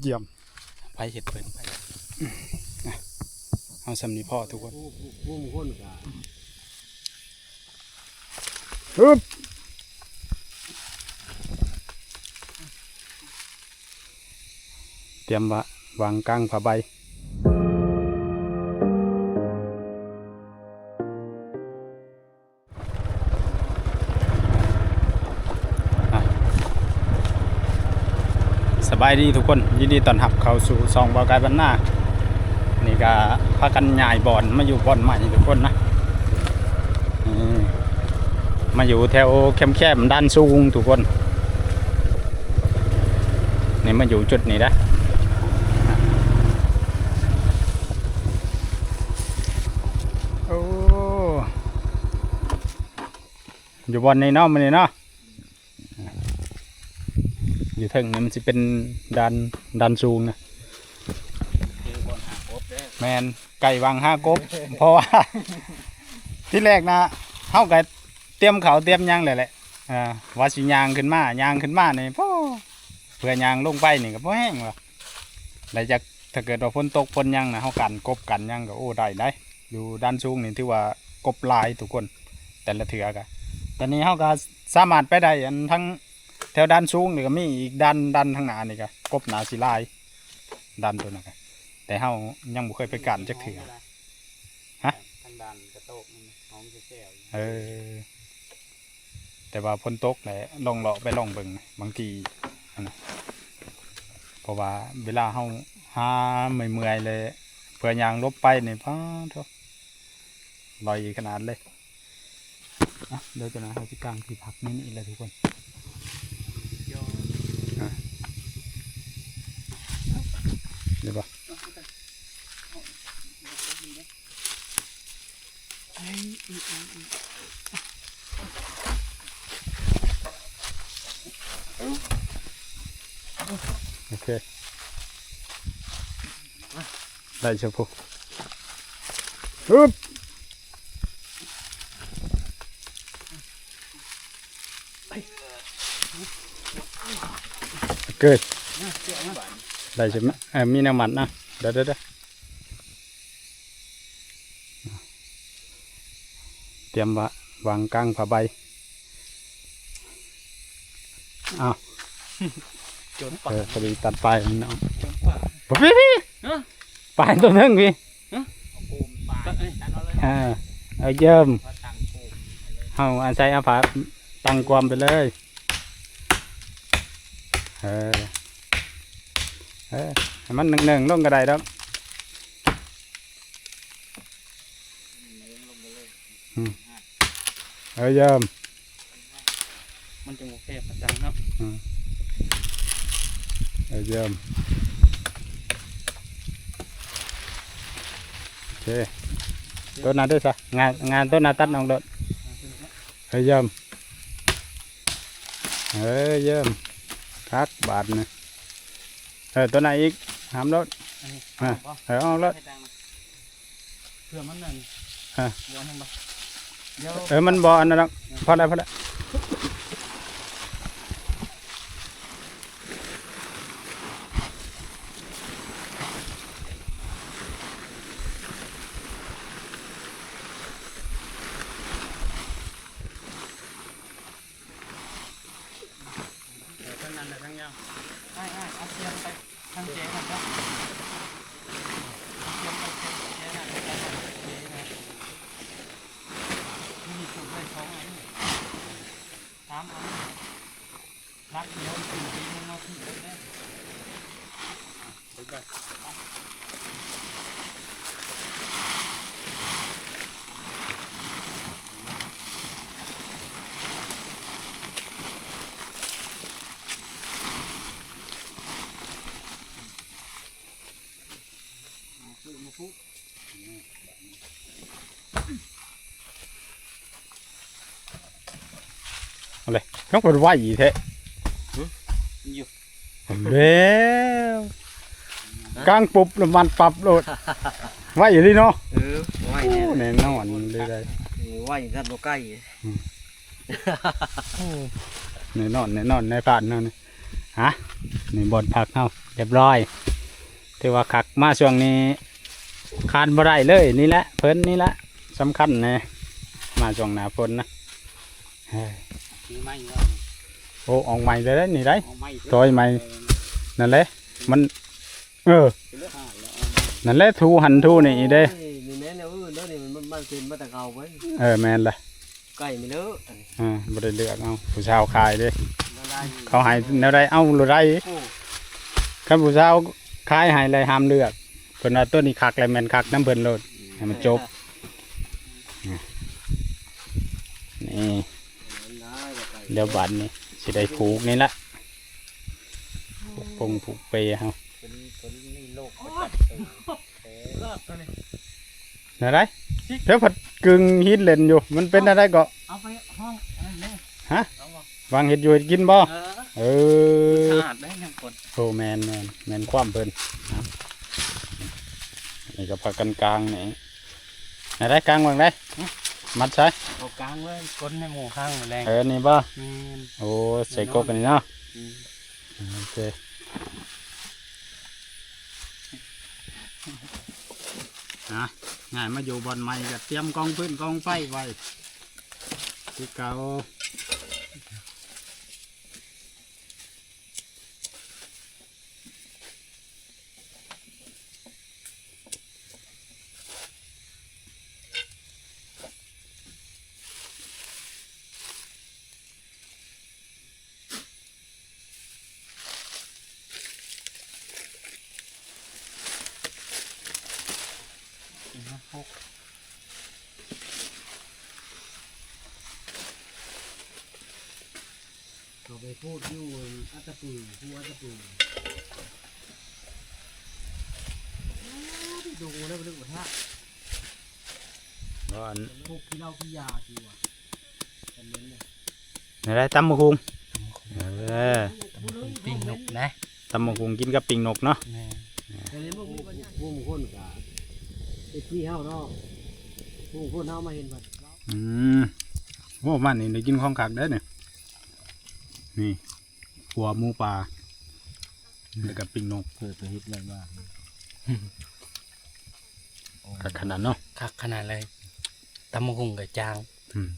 เยี่ยมไปเห็ดเพิ่นไปอะเอาสำนีพ่อทุกคนผู้ผู้ผู้คนกะฮึบเตรียมวะวางกลางผ้าใบ บายดีทุกคนยินดีต้อนรับเข้าสู่ซองบอกายบรรณานี่ก็พากันย้ายบ่อนมาอยู่บ่อนใหม่ทุกคนนะมาอยู่แถวแคมๆด้านสูงทุกคนนี่มาอยู่จุดนี้นะโอ้อยู่บ่อนนี้เนาะมันนี่เนาะ อยู่เทิงนี่มันจะเป็นดันดันสูงนะแมนไก่วางห้ากบ เพราะว่า ที่แรกนะเฮาก็เตรียมเขาเตรียมยังเลยแหละอ่าว่าสิยางขึ้นมายางขึ้นมานี่พ่อเพื่อยางลงไปนี่ก็บ่แห้งว่ะแล้วจากถ้าเกิดว่าฝนตกฝนยังนะเฮากันกบกันยังก็โอ้ได้ได้อยู่ด้านสูงนี่ถือว่ากบลายทุกคน แต่ละเถือกะตอนนี้เฮาก็สามารถไปได้อันทั้ง แถวด้านสูงนี่ก็มีอีกด้านด้านทางหน้านี่ก็กบหนาสีลายด้านตัวนั้นก็แต่เฮายังบ่เคยไปกันจักเถื่อฮะทางดันกระโตกมันหอมแซ่บเออแต่ว่าฝนตกแหละลองเลาะไปลองเบิ่งบางทีอันนะเพราะว่าเวลาเฮาหาเมื่อยๆเลยเพื่อยางลบไปนี่พ้าโทลอยขนาดเลยอะเดี๋ยวจะนะเฮาสิกลางที่พักนี้นี่แหละทุกคน ๆโย เดี๋ยวบ่โอเคได้เชี ได้ใช่ไหมเออมีน้ำมันนะเดี๋ยวเดี๋ยวเดี๋ยวเตรียมวะวางกลางผ้าใบอ้าวจนเออพอดีตัดปลายมันเอาจนปากพี่พี่ฮะปลายตัวหนึงพี่เอาปูมปลายตัดเอาเลยอ่าเอาเยิ่มพอตั้งปูมเอาอาศัยอาภาตั้งความไปเลยเออเออให้ มันหนึ่งหนึ่งๆลงกระไดครับอืมเอาเยิ่มมันจะโอเคพอตั้งเนาะเอาเยิ่มโอเคต้นนั้นด้วยซะงานงานต้นนั้นตัดน้องโดดเฮ้ยเยี่ยมเฮ้ยเยี่ยมคักบาทนะ เออตัวไหนอีกหามรถอันนี้อะเอาเออเอารถ ให้ตั้งนะเพื่อมันนั่นฮะเดี๋ยวนั่นบ่เดี๋ยวเออมันบออันนั้นหรอกพอได้พอได้เดี๋ยวทั้งนั้นเดี๋ยวทั้งยาวไอ้ไอ้เอาเสียงไปทางเจ๊ก่อนเนาะเอาเสียงไปเจ๊น่ะเจ๊น่ะเจ๊น่ะนี่จุดได้สองอันสามอันรักเดียวสี่ปีมึงมาที่ได้ไปไป เอาเลยต้องเป็นไหวแท้อยู่เด้วกลางปุบน้ำมันปรับโหลดไหวอยู่ดีเนาะเออไหวโอ้เนี่ยแน่นอนเลยได้ไหวกันบ่ใกล้แน่นอนแน่นอนในผ่านนั่นนี่ฮะนี่บนพักเฮาเรียบร้อยถือว่าคักมาช่วงนี้ คานบ่ได้เลยนี่แหละเพิ่นนี่แหละสำคัญนะมาช่วงหน้าฝนนะเฮ้ยมีไม้แล้วโอ้ออกใหม่เลยเด้อนี่ได้ เอาไม้ต่อยไม้ นั่นแหละมัน เออเลือกอ่านแล้วนั่นแหละทูหันทูนี่อีเด้นี่แม่นแล้วเออเด้อนี่มันมันเป็นมาแต่เก่าไว้เออแม่นละไก่ไม่เลอะอันนี้อ่าบ่ได้เลือกเอาผู้ชาวขายเด้ละลายอยู่เขาให้แนวใดเอาหรือไรโอ้ คันผู้ชาวขายให้เลยห้ามเลือก เพิ่นว่าตัวนี้คักแล้วแม่นคักน้ำเพิ่นโลดให้มันจบนี่มันได้แบบไก่เดี๋ยวบัดนี้สิได้ผูกนี่ละผูกปงผูกเปย์เฮาเป็นเป็นนี่โลกประจักษ์เออเลือกตัวนี้อะไรเดี๋ยวผัดกึ่งฮิตเล่นอยู่ มันเป็นอะไรก็เอาไปห้องอันนี้ฮะเอาบ่วางเห็ดอยู่เฮ็ดกินบ่เออเออสะอาดได้ยังกดโอ้แมนแมนแมนความเพิ่นเอา นี่ก็พักกันกลางนี่ไหนได้กลางวางได้มัดใช่เอากลางไว้กดในหมู่ข้างแรงเออนี่บ่แม่นโอ้ใส่กบกันนี่เนาะอืมโอเคนะง่ายมาอยู่บอนใหม่ก็เตรียมกองพื้นกองไฟไว้ที่เก่า สี่ห้าหก เราไปพูดอยู่อัต ตปือผู้อัตตปือดูแล้วเรื่องว่าบ่อันพวกที่เราที่ยาทีว่ะเป็นเน้นเลยไหนได้ตำมะคุงเออปิ้งนกนะตำมะคุงกินกับปิงนกเนาะแม่แต่ในเมื่อพวกพวกคนกะไอ้ที่เฮาเนาะพวกคนเฮามาเห็นบัดอืมโอ้มันนี่ได้กินของขักได้อเนี่ยนี่ หัวหมูปลาแล้วก็ปิงนกเปิดไปเฮ็ดอะไรบ้างขักขนาดเนาะคักขนาดเลยตำมะกุงกับจางอืม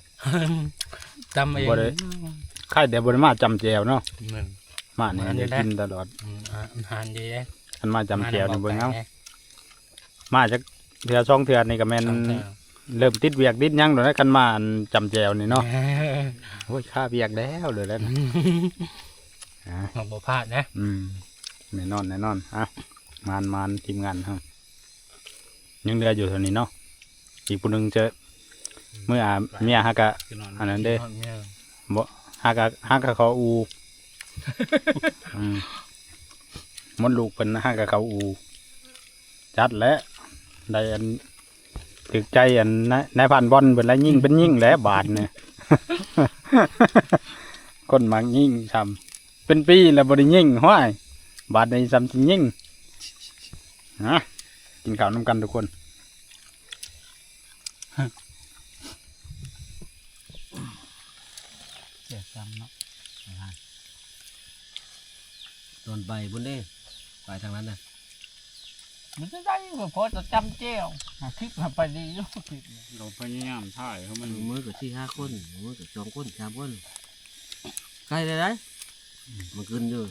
ตำเองบ่ได้ค่ายแต่บริมาจำแจวเนาะเหมือน มาเนี่ยมาเนี่ได้ยกินตลอดอืมอาหารดีเลยอันมาจำแจวนี่เบิ่งเอาไงมาจากเทือช่องเทือนี่ก็แม่นสองแถวเริ่มติดเวียกติดหยังแล้วนะกันมาอันจำแจวนี่เนาะเออโอ้ยค่าเวียกแล้วเลยแล้วนะ อ่ามาบ่พลาดนะ อืมแน่นอนแน่นอนอะมานมานทีมงานฮะยังเหลืออยู่เท่านี้เนาะอีกผู้หนึงเจอเมื่ออาเมียฮักกะ อันนั้นเด้ บ่ฮักกะฮักกะเขาอูอืมมดลูกเป็นฮักกะเขาอู จัดแล้วได้อันถึกใจอันนายนายพันบอลเป็นแล้วยิ่งเป็นยิ่งแล้วบาทเนี่ย คนมักยิ่งทำ เป็นปีแล้วบริยิ่งห้วยบาทในซ้ำจริงยิ่งฮะกินข้าวน้ำกันทุกคนเสียซ้ำเนาะตอนไปบนเด้ไปทางนั้นน่ะมันจะได้บ่พอจะจำเจ้วหาคลิปมาไปดีอยู่คลิปเนี่ยเราพยายามถ่ายเขามันมือกับที่ห้าคนมือกับสองคนสามคนใกล้เลยได้ มันขึ้นอยู่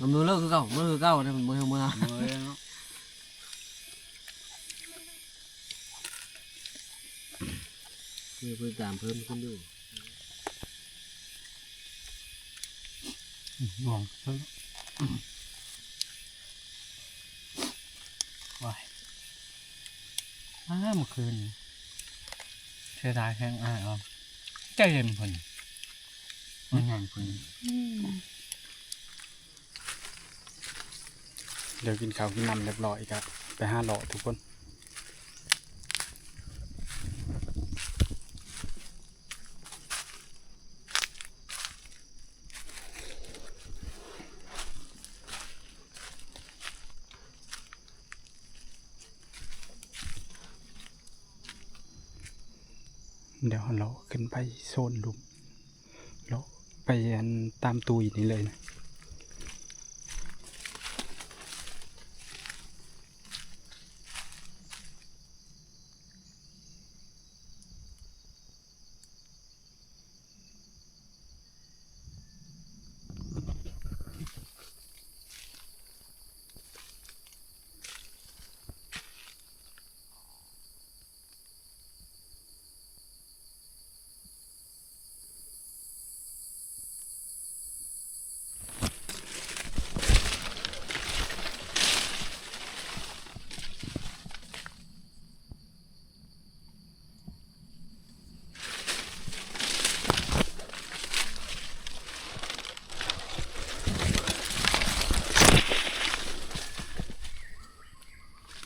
มันมือเลิกคือเก่ามือคือเก่าเนี่ยมันมือมือเมื่อยเนาะมือเพิ่มตามเพิ่มขึ้นอยู่หวงเพิ่งว้ายอ้าเมื่อคืนเสียดายแข้งอ้ายเอะใจเย็นเพิ่น มันงานเพิ่นเดี๋ยวกินข้าวกินน้ำเรียบร้อยครับ ไปห้าหล่อทุกคนเดี๋ยวเราขึ้นไปโซนลุม ไปตามตุยนี่เลยนะ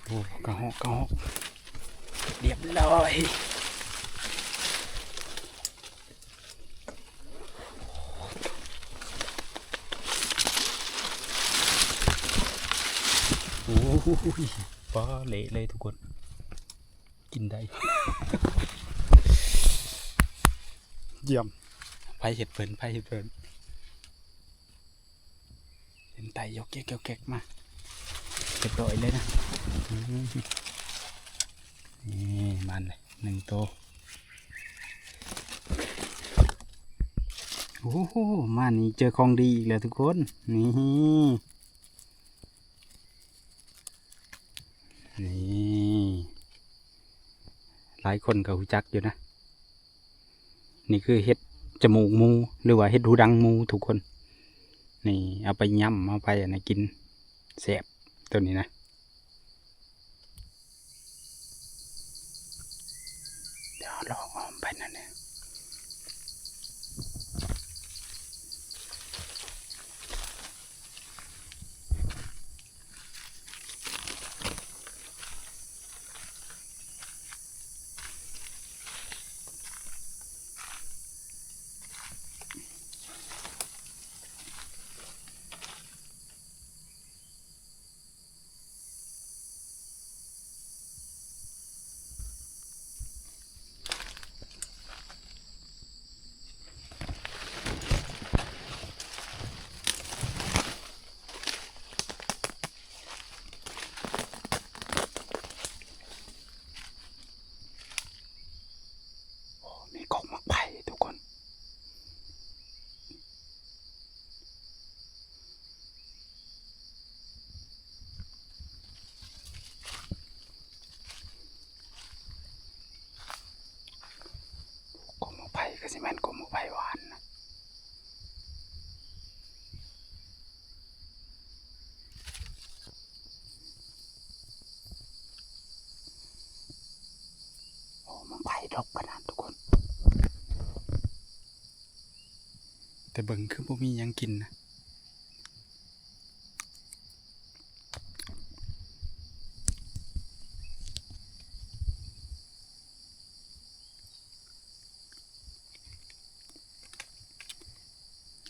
โอ้กระหอกกระหอกเรียบร้อยโอ้ย ปลาเละเลยทุกคน กินได้ เยี่ยมไผเห็ดเพิ่นไผเห็ดเพิ่นเห็นไตยกเก๊กเก๊กมาเรียบร้อยเลยนะนี่มันเลยหนึ่งตัวโอ้โหมานี่เจอของดีอีกแล้วทุกคน นี่ หลายคนก็รู้จักอยู่นะ นี่คือเห็ดจมูกมูหรือว่าเห็ดหูดังมูทุกคน นี่เอาไปย่ำเอาไปอันไรกินแสบตัวนี้นะเดี๋ยวลองออมไปนั่นเนี่ยโอ้มีกองมักไผ่ทุกคน กลมไผ่ก็สิแม่นกลมไผ่หวานนะโอ้มันไผ่ดอกขนาดทุกคน แต่ เบิ่งคือบ่มียังกินนะ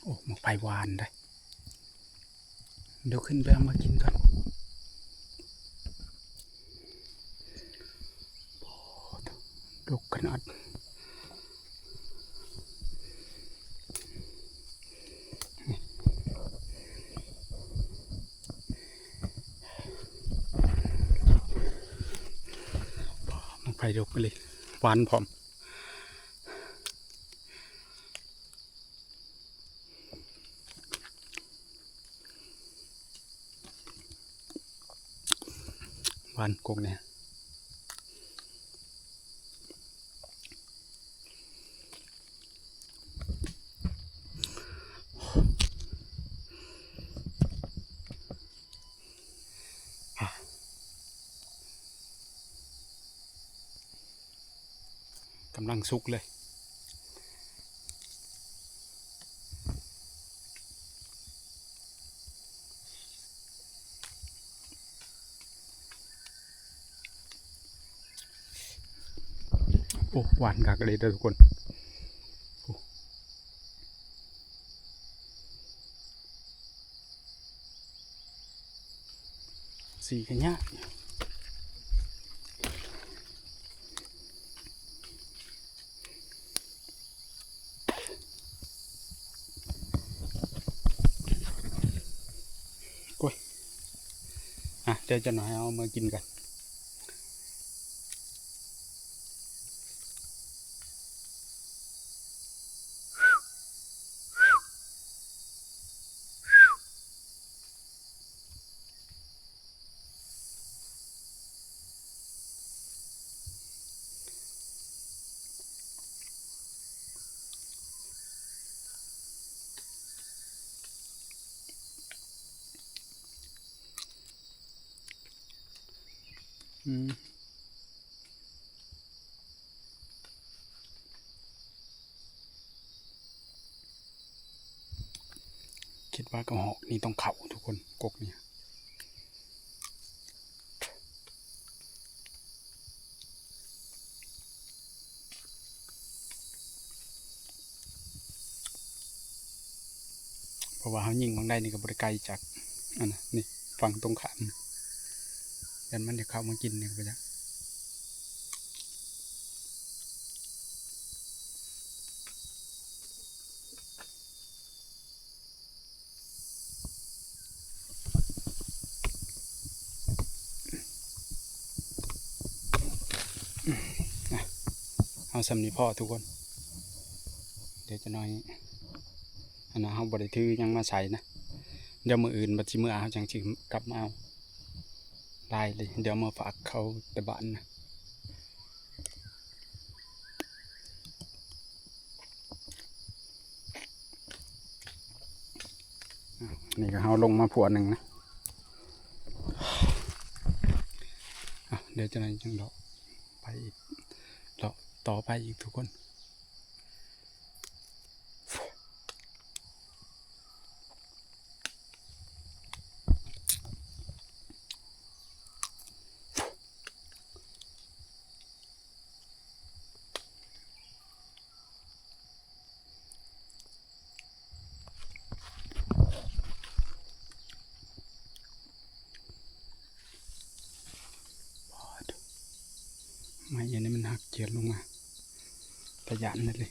โอ้มันไผ่หวานได้เดี๋ยวขึ้นไปเอามากินก่อนโอ้ดกขนาด ไปยกไปเลยหวานพร้อมหวานกงเนี่ย กำลังสุกเลย โอ้หวานกักเลยเด้อทุกคนโอ้สีกันยาก จจะหน่อยเอามากินกัน อืม คิดว่ากระหอกนี่ต้องเข่าทุกคนกกเนี่ยเพราะว่าเขายิงมันได้นี่ก็บริไกลจากอันนะนี่ฝั่งตรงขาม ยันมันจะเข้ามากินเนี่ยไปจ้ะเอาสำนีพ่อทุกคน เดี๋ยวจะน้อยอันนั้นเขาบริทือยังมาใส่นะ เดี๋ยวมืออื่นบัดจิมือเอาจังจิกลับมาเอา ได้เลยเดี๋ยวมาฝากเขาแต่บ้านนะนี่ก็เขาลงมาผัวหนึ่งนะเดี๋ยวจะน้อยจังดอกไปอีกเราต่อไปอีกทุกคน ไม้อันนี้มันหักเจียนลงมาประหยัดนั่นเลย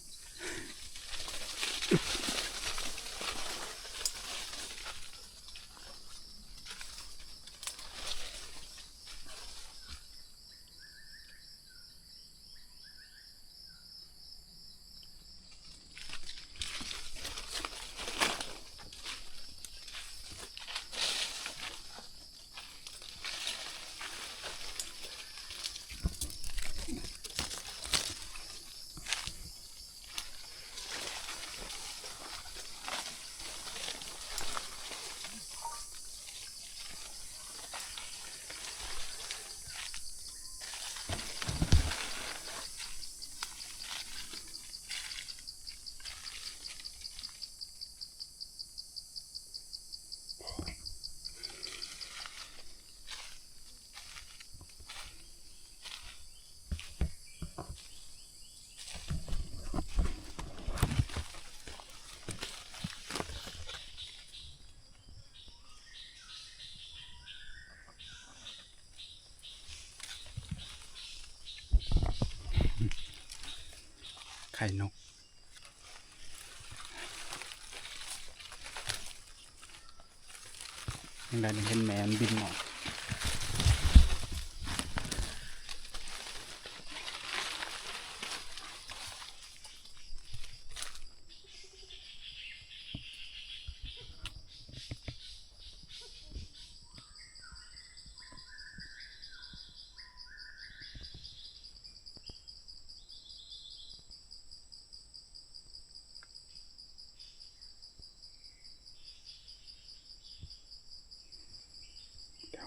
ไข่นก ยังได้เห็นแมนบินออก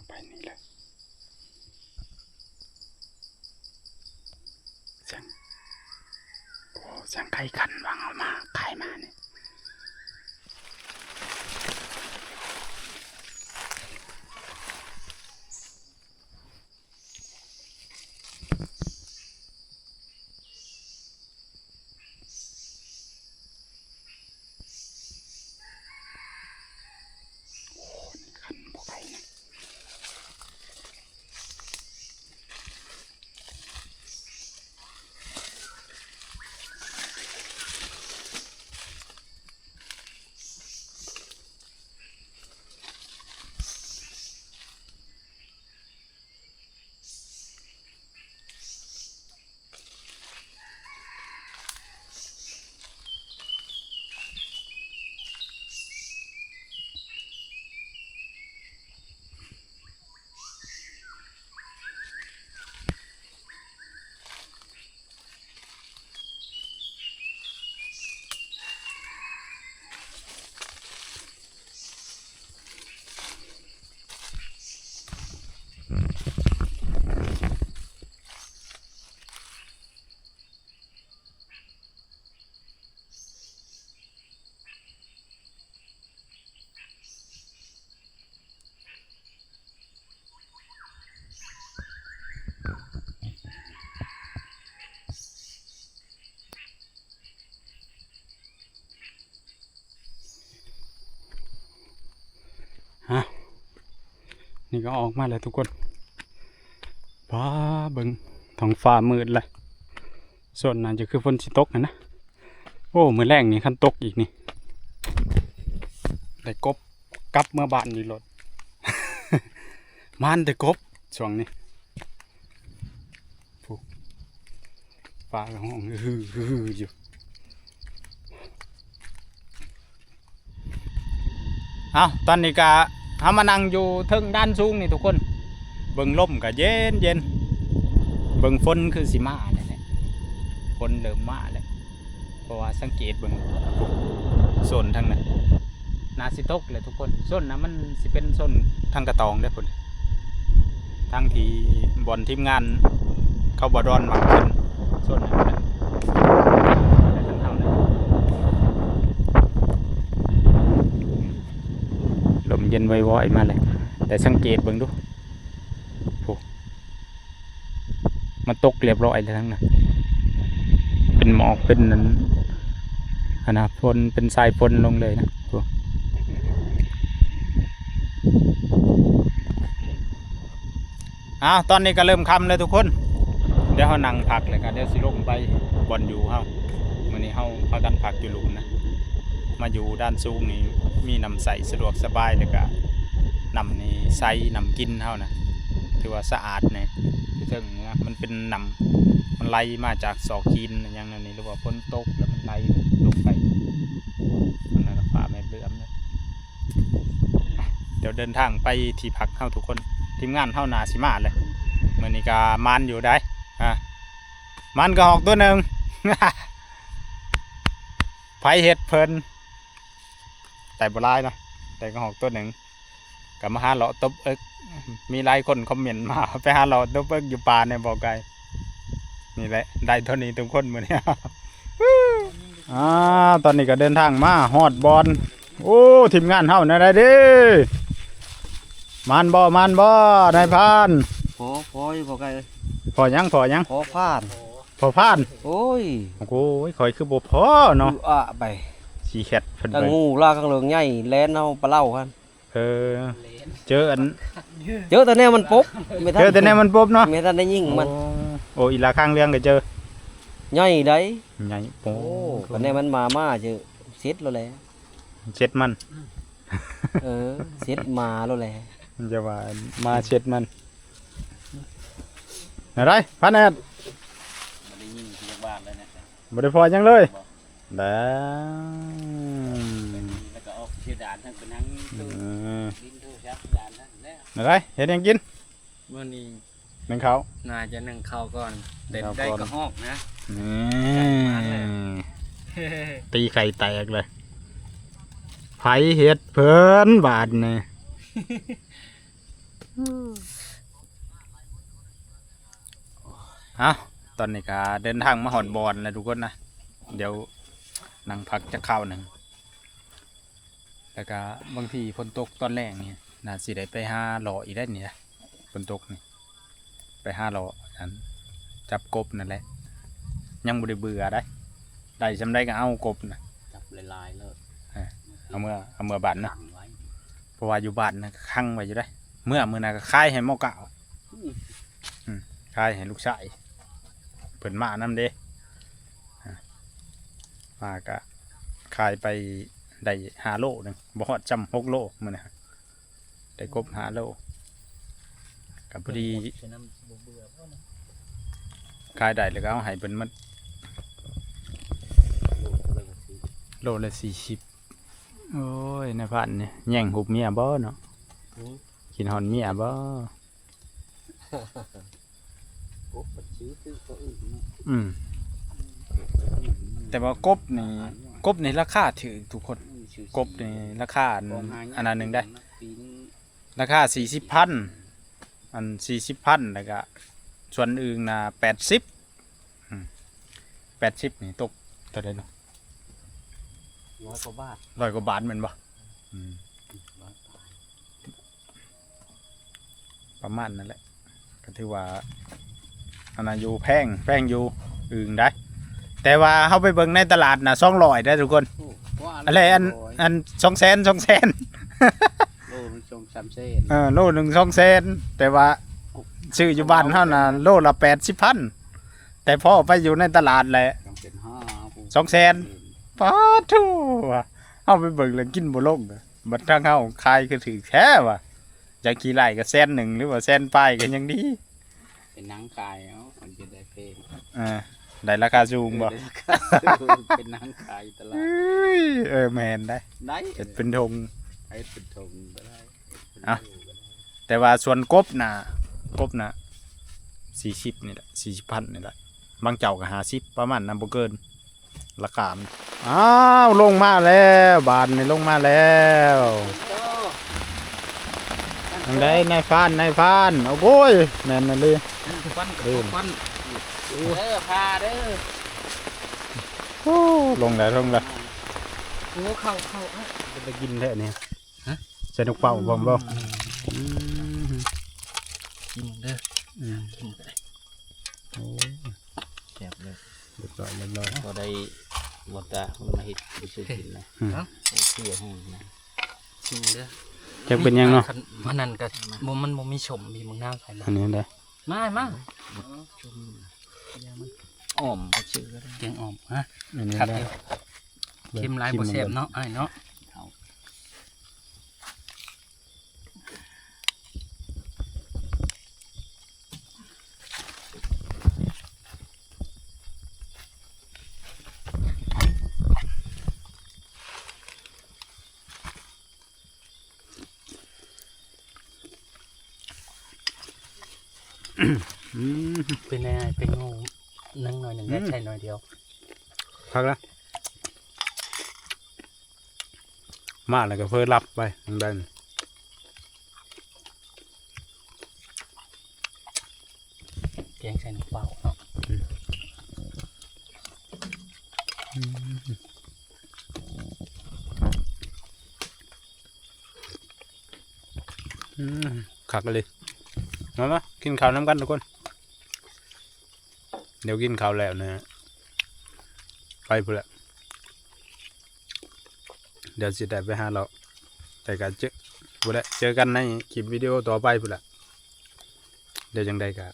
ไปนี่เลยเสียงโอ้เสียงไก่ขันวางออามาไก่มาเนี่ย นี่ก็ออกมาแล้วทุกคนป้าเบิงท้องฟ้ามืดเลยส่วนนั้นจะคือฝนสิตกนะนะ โอ้ มือแรงนี่คันตกอีกนี่ ได้กบกลับเมื่อบานนี่รถมานได้กบช่วงนี้ผูฟ้าก็ห้องฮือฮืออยู่เอาตอนนี้ก็ เฮามานั่งอยู่เทิงด้านสูงนี่ทุกคน เบิ่งลมก็เย็นเย็นเบิ่งฝนคือสิมาเนี่ยแหละฝนเริ่มมาแล้วเพราะว่าสังเกตเบิ่งปุ๊บโซนทางนั้นนาสิตกเลยทุกคนโซนนะมันสิเป็นโซนทางกระตองได้อพุ่นทางที่บอลทีมงาน เขาบอดอนมาขึ้นโซนนั้นนะแต่ทางเท่านั้น ลมเย็นไวๆมาเลยแต่สังเกตเบิ่งดูโอ้มันตกเรียบร้อยแล้วทั้งนั้นเป็นหมอกเป็นนั้นอนะฝนเป็นสายฝนลงเลยนะโอ้อ้าวตอนนี้ก็เริ่มค่ำเลยทุกคน เดี๋ยวเขานั่งพักเลยกันเดี๋ยวสิลงไปบอนอยู่เฮามื้อนี้เฮาพากันพักอยู่หลุมนะ มาอยู่ด้านสูงนี่มีน้ำใสสะดวกสบายแล้วก็น้ำนี่ใสน้ำกินเท่านะถือว่าสะอาดเนี่ยถึงนะมันเป็นน้ำมันไหลมาจากซอกกินอย่างนั้นนี่หรือว่าฝนตกแล้วมันไหลลงไปนั่นนะฟ้าแม่เบื่อมเลยเดี๋ยวเดินทางไปที่พักเฮาทุกคนทีมงานเฮานาสิมาเลยมื่อนี้ก็มานอยู่ได้อะมันก็หอกตัวหนึ่งไผเห็ดเพลิน แต่บหลายเนาะแต่ก็หอกตัวหนึ่งกับมาหาเลาะตบเอิกมีหลายคนคอมเมนต์มา ไปหาเลาะตบเอิกอยู่ป่าในบ่อไก่นี่แหละได้เท่านี้ทุกคนมื้อนี้อ่าตอนนี้ก็เดินทางมาฮอดบอลโอ้ทีมงานเฮานั่นได้เดิมานบ่มานบ่นายพรานพอพอยพอไกลพอยังพอยังพอพลาดพอพาน โอ้ยโอ้โหข่อยคือบ่พอเนาะอืออะไป สีแคทเพิ่นทั้งไปงูลากข้างเหลืองใหญ่แล่นเอาปลาเล่ากันเออ เจออันเจอแต่แนวมันปุ๊บไม่ทันเจอแต่ในมันปุ๊บเนาะไม่ทันได้ยิงมันโอ้โอ้อีลาข้างเรื่องก็เจอใหญ่ได้ใหญ่โอ้โอ้ก็แนวมันมามาเจอเซ็ตแล้วแหละเช็ดมัน เออเซ็ตมาแล้วแหละมันจะว่ามาเช็ดมันอะไรพันแอดได้ยินเสียงบ้านเลยนะบ่ได้พอยังเลย แล้แล้วก็ออกเชียดานทั้งเป็นทั้งวตู้เออดินตู้ชักดานทั้งแล้วอะไรเฮ็ดหยังกินเมื่อนี้หนึ่งเขาวน่าจะนึ่งข้าวก่อนเด็ดข้าวได้ก่อนกระหอกนะนี่ตีไข่แตกเลยไผเฮ็ดเพิ่นบาดนี่เอ้าตอนนี้ก็เดินทางมาหอนบอลแล้วทุกคนนะ เดี๋ยว นั่งพักจะเข้าวหนึ่งแล้วก็บางทีฝนตกตอนแรกนี่น่าสิได้ไปหาหล่ออีกได้นี่นะฝนตกนี่ไปหาหล่ออันจับกบนั่นแหละ ยังบ่ได้เบื่อได้ได้จำได้ก็เอากบนะจับลายๆเลยเอาเมื่อเอาเมื่อบ้านนะตั้งไว้เพราะว่าอยู่บ้านนะคั่งไว้อยู่ได้ เมื่อมื้อน่ะก็คายให้หมอเก่าอืมคายให้ลูกชายเพิ่นมานํเด้อะ มาก็คายไปได้ห้าโลหนึงบ่ฮอดจำหกโลมื้อนะได้กบห้าโลกับพอดีฉะนั้นบ่เบื่อเพราะนะขายได้แล้วก็เอาให้เพิ่นมันโลละสี่สิบโอ้ยนายพันเนี่ยแย่งหุบเมียบ่เนาะกินหอนเมียบ่โอ้ปัดชื้อตื้อก็อื่นเนาะอืม แต่ว่ากบนี่กบนี่ราคาถือทุกคนอืมชื่อกบนี่ราคาอันของหายากอันนั้นหนึ่งได้ปีนึงราคาสี่สิบพันอันสี่สิบพันแล้วก็ส่วนอื่นนะแปดสิบแปดสิบนี่ตกเท่าไหรเนาะร้อยกว่าบาทร้อยกว่าบาทแมันบ่อืมร้อยบาทประมาณนั่นแหละก็ถือว่าอันนั้นอยู่แพงแพงอยู่อึ่งได้ แต่ว่าเข้าไปเบิ่งในตลาดนะสองร้อยได้ทุกคนโอ้ว่าอะไรอันโยอันสองแสนสองแสน โลนึงสองสามเส้นเออโลหนึ่งสองแสนแต่ว่าซื้ออยู่บ้านเฮาน่ะโลละแปดสิบพันแต่พอไปอยู่ในตลาดแหละสองเส้นห้าสองแสน ป้าทูว่ะเอาไปเบิ่งแล้วกินบ่ลงอะบัดทางเฮาขายก็ถือแค่ว่ะจะกี่ไร่ก็แสนหนึ่งหรือว่าแสนปลายก็ยังดีเป็นหนังกายเนาะมันจะได้เพลงเออ ได้ราคาสูงบ่เป็นหนังกายตลาดเอ้ยเออแม่นได้ได้เฮ็ดเป็นธงไอ้เป็นธงก็ได้อะแต่ว่าส่วนกบน่ะกบน่ะ40นี่แหละ40,000นี่แหละบางเจ้าก็50ประมาณนั้นบ่เกินราคามันอ้าวลงมาแล้วบานนี่ลงมาแล้วทางใดนายฟ้านนายฟ้านโอ้โยแม่นนั่นเลยควันเออควัน เด้อพาเด้อโอ้ลงแล้วลงแล้วโอ้เข้าเข้าอะจะไปกินแท้เนี่ยฮะใส่นกเป่าบ่บ่กินเด้ออืมกินไปโอ้แซ่บเลยเรียบร้อยเรียบร้อยพอได้หมดตามันมาเฮ็ดไปซื้อกินนะอืมเสียห้องนะกินเด้อจักเป็นยังเนาะมันนั่นก็บ่มันบ่มีชมมีมึงน้ำใส่บ่อันนี้ได้มามา อ้อมบ่ชื่อก็ได้เกียงอ่อมฮะอันนี้ครับได้เค็มหลายบ่แซ่บเนาะอ้ายเนาะ อืม เป็นไงเป็นงูนั่งหน่อยหนึงได้ใช่หน่อยเดียว พักแล้วมาแล้วก็เพิ่นรับไปทางใดนเกียงใส่น้ำเปล่าเนาะอืมคักเลยมามากินข้าวน้ำกันทุกคน เดี๋ยวกินข้าวแล้วนะ ไปพุ่นละเดี๋ยวสิได้ไปหาเราแต่ก็เจอพุ่นละเจอกันในคลิปวิดีโอต่อไปพุ่นละเดี๋ยวจังใดก็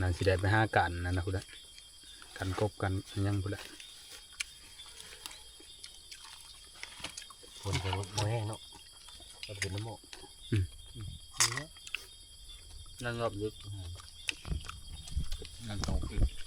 น่าสิได้ไปหากันนั่นนะพุ่นละกันกบกันอิหยังพุ่นละคนจะบ่แห้งเนาะก็เป็นน้ำหมกนั่นรอบลึกนั่นตรงอีก